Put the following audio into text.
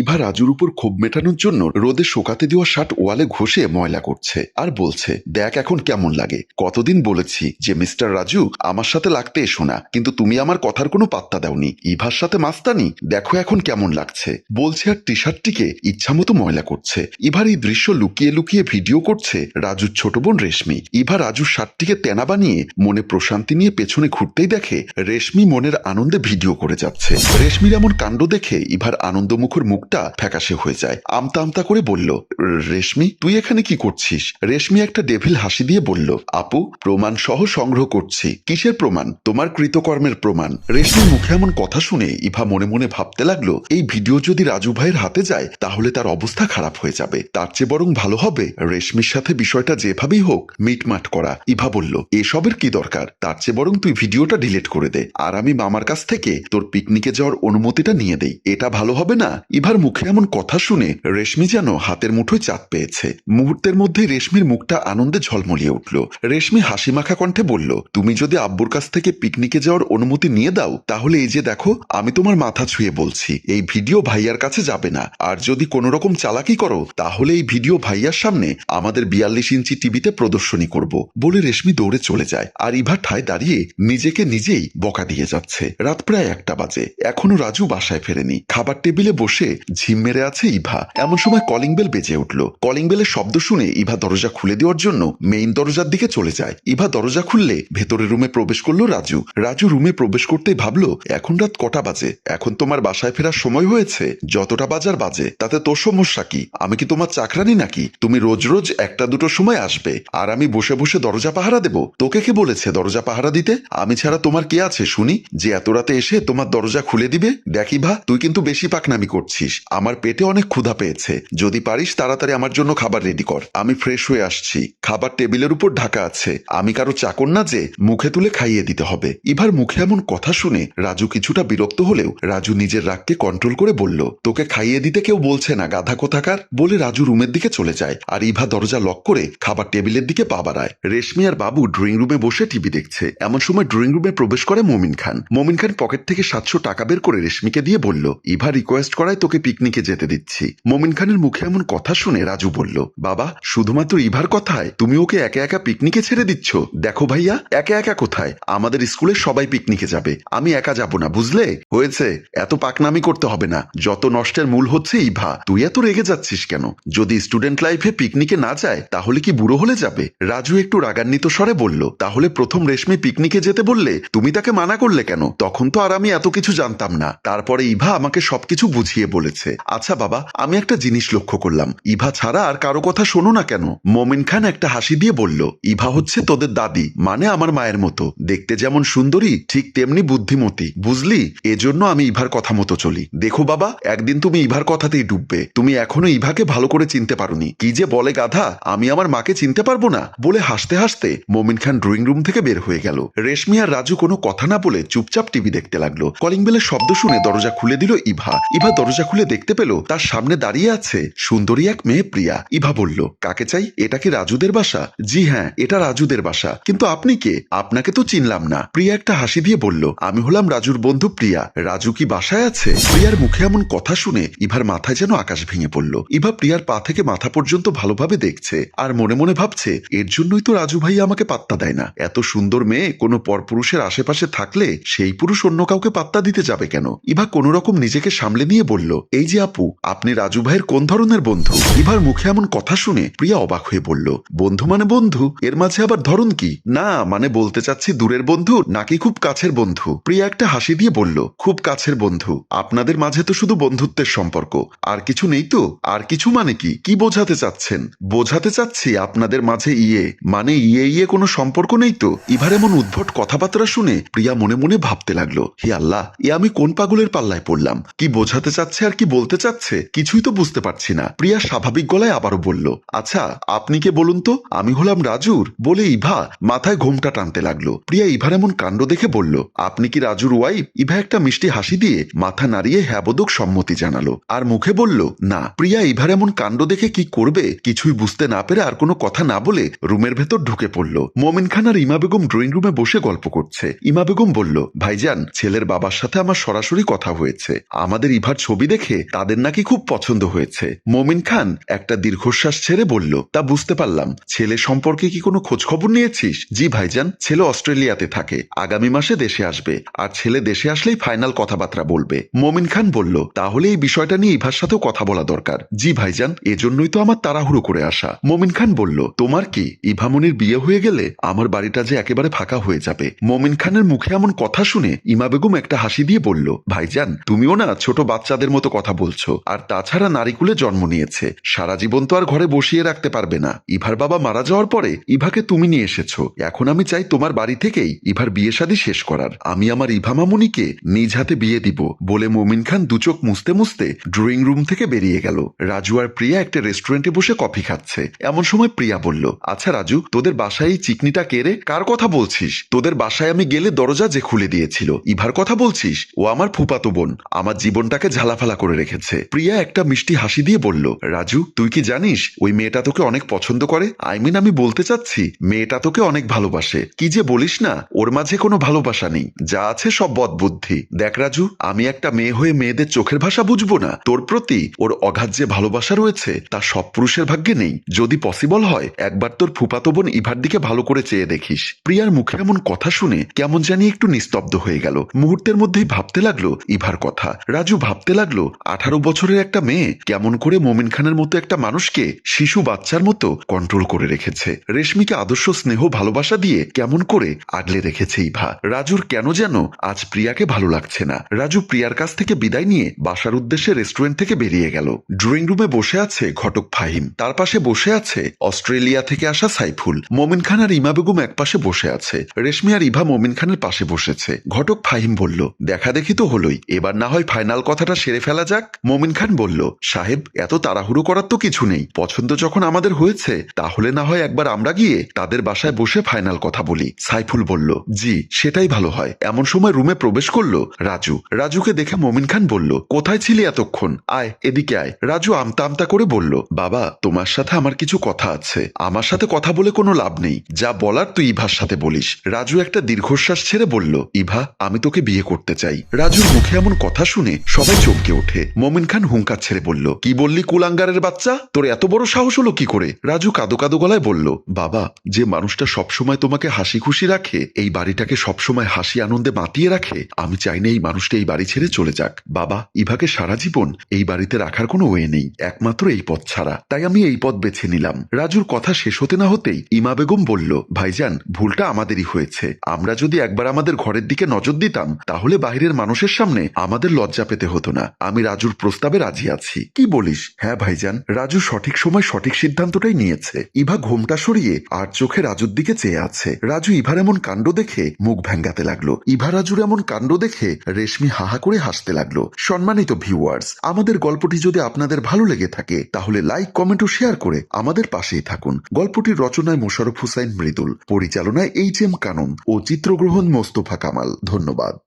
ইভা রাজুর উপর ক্ষোভ মেটানোর জন্য রোদে শোকাতে দেওয়া শার্ট ওয়ালে ঘষে ময়লা করছে আর বলছে, দেখ এখন কেমন লাগে। কতদিন বলেছি যে, মিস্টার রাজু, আমার সাথে লাগতে এসো না, কিন্তু তুমি আমার কথার কোনো পাত্তা দাওনি। ইভার সাথে মাস্তানি, দেখো এখন কেমন লাগছে। বলছে আর টি শার্টটিকে ইচ্ছামতো ময়লা করছে। ইভার এই দৃশ্য লুকিয়ে লুকিয়ে ভিডিও করছে রাজুর ছোট বোন রেশমি। ইভা রাজুর শার্টটিকে তেনা বানিয়ে মনে প্রশান্তি নিয়ে পেছনে ঘুরতেই দেখে রেশমি মনের আনন্দে ভিডিও করে যাচ্ছে। রেশমির এমন কাণ্ড দেখে ইভার আনন্দমুখর মুখটা ফ্যাকাশে হয়ে যায়। আমতা আমতা করে বলল, রেশমি, তুই এখানে কি করছিস? রেশমি একটা ডেভিল হাসি দিয়ে বলল, আপু প্রমাণ সহ সংগ্রহ করছি। কিসের প্রমাণ? তোমার কৃতকর্মের প্রমাণ। রেশমির মুখে এমন কথা শুনে ইভা মনে মনে ভাবতে লাগল, এই ভিডিও যদি রাজু ভাইয়ের হাতে যায়, তাহলে তার অবস্থা খারাপ হয়ে যাবে। তার চেয়ে বরং ভালো হবে। রেশমির সাথে বিষয়টা যেভাবেই হোক, মিটমাট করা। ইভা বলল, এসবের কি দরকার? তার চেয়ে বরং তুই ভিডিওটা ডিলিট করে দে। আর আমি মামার কাছ থেকে তোর পিকনিকে যাওয়ার অনুমতিটা নিয়ে দেই। এটা ভালো হবে না? ইভার মুখে এমন কথা শুনে রেশমি যেন হাতের মুঠোয় চাঁদ পেয়েছে। মুহূর্তের মধ্যে রেশমির মুখটা আনন্দে ঝলমলিয়ে উঠল। রেশমি হাসি মাখা কণ্ঠে বলল, তুমি যদি আব্বুর কাছ থেকে পিকনিকে যাওয়ার অনুমতি নিয়ে দাও, তাহলে এই যে দেখো, আমি তোমার মাথা ছুঁয়ে বলছি, এই ভিডিও ভাইয়ার কাছে যাবে না। আর যদি কোনো রকম চালাকি করো, তাহলে এই ভিডিও ভাইয়ার সামনে আমাদের বিয়াল্লিশ ইঞ্চি টিভিতে প্রদর্শনী করব। বলে রেশমি দৌড়ে চলে যায়। আর ইভা ঠায় দাঁড়িয়ে নিজেকে নিজেই বকা দিয়ে যাচ্ছে। রাত প্রায় একটা বাজে। এখনও রাজু বাসায় ফেরেনি। খাবার টেবিলে বসে ঝিম মেরে আছে ইভা। এমন সময় কলিং বেল বেজে উঠল। কলিং বেলের শব্দ শুনে ইভা দরজা খুলে দেওয়ার জন্য মেইন দরজার দিকে চলে যায়। ইভা দরজা খুললে ভেতরের রুমে প্রবেশ করল রাজু। রাজু রুমে প্রবেশ করতেই ভাবলো, এখন রাত কটা বাজে? এখন তোমার বাসায় ফেরার সময় হয়েছে? যতটা বাজার বাজে, তাতে তোর সমস্যা কি? আমি কি তোমার চাকরানি নাকি? তুমি রোজ রোজ একটা দুটো সময় আসবে। আর আমি বসে বসে দরজা পাহারা দেব। তোকে কে বলেছে দরজা পাহারা দিতে? আমি ছাড়া তোমার কে আছে শুনি? যে এত রাতে এসে তোমার দরজা খুলে দিবে? দেখি ভা তুই কিন্তু বেশি পাকনামি করছিস। আমার পেটে অনেক ক্ষুধা পেয়েছে। যদি পারিস, তাড়াতাড়ি আমার জন্য খাবার রেডি কর। আমি ফ্রেশ হয়ে আসছি। খাবার টেবিলের উপর ঢাকা আছে। আমি কারও চাকর না যে মুখে তুলে খাইয়ে দিতে হবে। ইভার মুখে এমন কথা শুনে রাজু কিছুটা বিরক্ত হলেও রাজু নিজের রাগকে কন্ট্রোল করে বলল, তোকে খাইয়ে দিতে কেউ বলছে না, গাধা কোথাকার? বলে রাজু রুমের দিকে চলে যায় আর ইভা দরজা লক করে খাবার টেবিলের দিকে পা বাড়ায়। রেশমি আর বাবু ড্রয়িং রুমে বসে টিভি দেখছে। এমন সময় ড্রয়িং রুমে প্রবেশ করে মমিন খান। মমিন খান পকেট থেকে সাতশো টাকা বের করে রেশমিকে দিয়ে বলল, ইভা রিকোয়েস্ট করায় তোকে পিকনিকে যেতে দিচ্ছি। মমিন খানের মুখে এমন কথা শুনে রাজু বলল, বাবা, শুধুমাত্র ইভার কথায় তুমি ওকে একা একা পিকনিকে ছেড়ে দিচ্ছ? দেখো ভাইয়া, একা একা কোথায়? আমাদের স্কুলে সবাই পিকনিকে যাবে। আমি একা যাব না, বুঝলে? হয়েছে। এত পাকনামি করতে হবে না। যত নষ্টের মূল হচ্ছে ইভা। তুই এত রেগে যাচ্ছিস কেন? যদি স্টুডেন্ট লাইফে পিকনিকে না যায়, তাহলে কি বুড়ো হলে যাবে? রাজু একটু রাগান্বিত স্বরে বলল, তাহলে প্রথম রেশমি পিকনিকে যেতে বললে তুমি তাকে মানা করলে কেন? তখন তো আর আমি এত কিছু জানতাম না। তারপরে ইভা আমাকে সবকিছু বুঝিয়ে বলেছে। আচ্ছা বাবা, আমি একটা জিনিস লক্ষ্য করলাম। ইভা ছাড়া আর কারও কথা শোনো না কেন? মমিন খান একটা হাসি দিয়ে বলল, ইভা হচ্ছে তোদের দাদি মানে আমার মায়ের মতো। দেখতে যেমন সুন্দরী, ঠিক তেমনি বুদ্ধিমতী। বুঝলি? এজন্য আমি ইভার কথা মতো চলি। দেখো বাবা, একদিন তুমি ইভার কথাতেই ডুববে। তুমি এখনও ইভাকে ভালো করে চিনতে পারোনি। কি যে বলে গাধা, আমি আমার মাকে চিনতে পারব না। বলে হাসতে হাসতে মমিন খান ড্রয়িং রুম থেকে বের হয়ে গেল। রেশমি আর রাজু কোনো কথা না বলে চুপচাপ টিভি দেখতে লাগল। কলিং বেলের শব্দ শুনে দরজা খুলে দিল ইভা। ইভা দরজা খুলে দেখতে পেল তার সামনে দাঁড়িয়ে আছে সুন্দরী এক মেয়ে প্রিয়া। ইভা বলল, কাকে চাই? এটা কি রাজুদের বাসা? জি হ্যাঁ এটা রাজুদের বাসা। কিন্তু আপনি কে? আপনাকে তো চিনলাম না। প্রিয়া একটা হাসি দিয়ে বলল, আমি হলাম রাজুর বন্ধু প্রিয়া। রাজু কি বাসায় আছে? প্রিয়ার মুখে এমন কথা শুনে ইভার মাথায় যেন আকাশ ভেঙে পড়ল। ইভা প্রিয়ার পা থেকে মাথা পর্যন্ত ভালোভাবে দেখছে আর মনে মনে ভাবছে, এর জন্যই তো রাজু ভাই আমাকে পাত্তা দেয় না। এত সুন্দর মেয়ে কোনো পরপুরুষের আশেপাশে থাকলে সেই পুরুষ অন্য কাউকে পাত্তা দিতে যাবে কেন? ইভা কোনো রকম নিজেকে সামলে নিয়ে বলল এই যে আপু, আপনি রাজু ভাইয়ের কোন ধরনের বন্ধু? ইভার মুখে এমন কথা শুনে প্রিয়া অবাক হয়ে বলল, বন্ধু মানে বন্ধু? এর মাঝে আবার ধরন কি? না মানে বলতে চাচ্ছি দূরের বন্ধু, নাকি খুব কাছের বন্ধু? প্রিয়া একটা হাসি দিয়ে বলল, খুব কাছের বন্ধু। আপনাদের মাঝে তো শুধু বন্ধুত্বের সম্পর্ক। আর কিছু নেই তো? আর কিছু মানে কি? কি বোঝাতে চাচ্ছেন? বোঝাতে চাচ্ছি আপনাদের মাঝে ইয়ে মানে ইয়ে ইয়ে কোনো সম্পর্ক নেই তো? ইভার এমন উদ্ভট কথাবার্তা শুনে প্রিয়া মনে মনে ভাবতে লাগল, হে আল্লাহ, এ আমি কোন পাগলের পাল্লায় পড়লাম? কি বোঝাতে চাচ্ছে আর কি বলতে চাচ্ছে? কিছুই তো বুঝতে পারছি না। প্রিয়া স্বাভাবিক গলায় আবারও বলল আচ্ছা আপনি কে বলুন তো? আমি হলাম রাজুর? বলে ইভা মাথায় ঘোমটা টানতে লাগল। প্রিয়া ইভার এমন কাণ্ড দেখে বলল, আপনি কি রাজুর ওয়াইফ ইভা একটা মিষ্টি হাসি দিয়ে মাথা নাড়িয়ে হ্যাবোদক সম্মতি জানালো। আর মুখে বলল, না, প্রিয়া ইভার এমন কাণ্ড দেখে কি করবে? কিছুই বুঝতে না পেরে আর কোনো কথা না বলে রুমের ভেতর ঢুকে পড়ল। মোমিন খান আর ইমা বেগম ড্রয়িং রুমে বসে গল্প করছে। ইমা বেগম বলল, ভাইজান, ছেলের বাবার সাথে আমার সরাসরি কথা হয়েছে। আমাদের ইভার ছবি দেখে দেখে তাদের নাকি খুব পছন্দ হয়েছে। মোমিন খান একটা দীর্ঘশ্বাস ছেড়ে বলল, তা বুঝতে পারলাম। ছেলে সম্পর্কে কি কোনো খোঁজ খবর নিয়েছিস? জি ভাইজান, ছেলে অস্ট্রেলিয়াতে থাকে। আগামী মাসে দেশে আসবে। আর ছেলে দেশে আসলেই ফাইনাল কথাবার্তা বলবে। মোমিন খান বলল, তাহলে এই বিষয়টা নিয়ে ইভার সাথেও কথা বলা দরকার। জি ভাইজান, এজন্যই তো আমার তাড়াহুড়ো করে আসা। মোমিন খান বলল, তোমার কি? ইভামনির বিয়ে হয়ে গেলে আমার বাড়িটা যে একেবারে ফাঁকা হয়ে যাবে। মোমিন খানের মুখে এমন কথা শুনে ইমা বেগম একটা হাসি দিয়ে বলল, ভাইজান, তুমিও না ছোট বাচ্চাদের মতো কথা বলছো। আর তাছাড়া নারীকুলে জন্ম নিয়েছে। সারা জীবন তো আর ঘরে বসিয়ে রাখতে পারবে না। ইভার বাবা মারা যাওয়ার পরে ইভাকে তুমি নিয়ে এসেছ। এখন আমি চাই তোমার বাড়ি থেকেই ইভার বিয়ে শাদী শেষ করার। আমি আমার ইভা মামুনিকে নিজ হাতে বিয়ে দিব বলে মোমিন খান দুচোখ মুছতে মুছতে ড্রয়িং রুম থেকে বেরিয়ে গেল। রাজু আর প্রিয়া একটা রেস্টুরেন্টে বসে কফি খাচ্ছে। এমন সময় প্রিয়া বলল আচ্ছা রাজু, তোদের বাসায় এই চিকনিটা কেড়ে কার কথা বলছিস? তোদের বাসায় আমি গেলে দরজা যে খুলে দিয়েছিল। ইভার কথা বলছিস? ও আমার ফুপাতো বোন। আমার জীবনটাকে ঝালাফালা করে রেখেছে। প্রিয়া একটা মিষ্টি হাসি দিয়ে বলল, রাজু, তুই কি জানিস, ওই মেয়েটা তোকে অনেক পছন্দ করে? আই মিন আমি বলতে চাচ্ছি, মেয়েটা তোকে অনেক ভালোবাসে। কি যে বলিস না, ওর মাঝে কোনো ভালোবাসা নেই। যা আছে সব বদবুদ্ধি। দেখ রাজু, আমি একটা মেয়ে হয়ে মেয়েদের চোখের ভাষা বুঝব না। তোর প্রতি ওর অগাধ যে ভালোবাসা রয়েছে, তা সব পুরুষের ভাগ্যে নেই। যদি পসিবল হয়, একবার তোর ফুপাতো বোন ইভার দিকে ভালো করে চেয়ে দেখিস। প্রিয়ার মুখে এমন কথা শুনে কেমন জানি একটু নিস্তব্ধ হয়ে গেল। মুহূর্তের মধ্যেই ভাবতে লাগল, ইভার কথা। রাজু ভাবতে লাগল আঠারো বছরের একটা মেয়ে কেমন করে মোমিন খানের মতো একটা মানুষকে শিশু বাচ্চার মতো কন্ট্রোল করে রেখেছে। রেশমিকে আদর্শ স্নেহ ভালোবাসা দিয়ে কেমন করে আগলে রেখেছে ইভা। রাজুর কেন যেন আজ প্রিয়াকে ভালো লাগছে না। রাজু প্রিয়ার কাছ থেকে বিদায় নিয়ে বাসার উদ্দেশ্যে রেস্টুরেন্ট থেকে বেরিয়ে গেল। ড্রয়িং রুমে বসে আছে ঘটক ফাহিম। তার পাশে বসে আছে অস্ট্রেলিয়া থেকে আসা সাইফুল। মোমিন খান আর ইমা বেগম এক পাশে বসে আছে। রেশমি আর ইভা মোমিন খানের পাশে বসেছে। ঘটক ফাহিম বলল, দেখা দেখি তো হলোই। এবার না হয় ফাইনাল কথাটা সেরে ফেলা যাক। মোমিন খান বলল, সাহেব, এত তাড়াহুড়ো করার তো কিছু নেই। পছন্দ যখন আমাদের হয়েছে, তাহলে না হয় একবার আমরা গিয়ে তাদের বাসায় বসে ফাইনাল কথা বলি। সাইফুল বলল, জি, সেটাই ভালো হয়। এমন সময় রুমে প্রবেশ করল রাজু। রাজুকে দেখে মোমিন খান বলল, কোথায় ছিলি এতক্ষণ? আয়, এদিকে আয়। রাজু আমতা আমতা করে বলল, বাবা, তোমার সাথে আমার কিছু কথা আছে। আমার সাথে কথা বলে কোনো লাভ নেই। যা বলার তুই ইভার সাথে বলিস। রাজু একটা দীর্ঘশ্বাস ছেড়ে বলল, ইভা, আমি তোকে বিয়ে করতে চাই। রাজুর মুখে এমন কথা শুনে সবাই চমকে ওঠে। মোমিন খান হুঙ্কার ছেড়ে বলল, কি বললি কুলাঙ্গারের বাচ্চা? তোর এত বড় সাহস হলো কি করে? রাজু কাদো কাদো গলায় বলল, বাবা, যে মানুষটা সবসময় তোমাকে হাসি খুশি রাখে, এই বাড়িটাকে সবসময় হাসি আনন্দে মাতিয়ে রাখে, আমি চাই না এই মানুষটা এই বাড়ি ছেড়ে চলে যাক। বাবা, ইভাকে সারা জীবন এই বাড়িতে রাখার কোনো ওয়ে নেই, একমাত্র এই পথ ছাড়া। তাই আমি এই পথ বেছে নিলাম। রাজুর কথা শেষ হতে না হতেই ইমা বেগম বলল, ভাইজান, ভুলটা আমাদেরই হয়েছে। আমরা যদি একবার আমাদের ঘরের দিকে নজর দিতাম, তাহলে বাইরের মানুষের সামনে আমাদের লজ্জা পেতে হতো না। আমি রাজুর প্রস্তাবে রাজি আছি। কি বলিস? হ্যাঁ ভাইজান। রাজু সঠিক সময় সঠিক সিদ্ধান্তটাই নিয়েছে। ইভা ঘোমটা সরিয়ে আর চোখে রাজুর দিকে চেয়ে আছে। রাজু ইভার এমন কাণ্ড দেখে মুখ ভেঙ্গাতে লাগল। ইভা রাজুর এমন কাণ্ড দেখে রেশমি হাহা করে হাসতে লাগল। সম্মানিত ভিউয়ার্স, আমাদের গল্পটি যদি আপনাদের ভালো লেগে থাকে, তাহলে লাইক, কমেন্ট ও শেয়ার করে আমাদের পাশেই থাকুন। গল্পটির রচনায় মোশারফ হুসাইন মৃদুল, পরিচালনায় এইচ এম কানন ও চিত্রগ্রহণ মোস্তফা কামাল। ধন্যবাদ।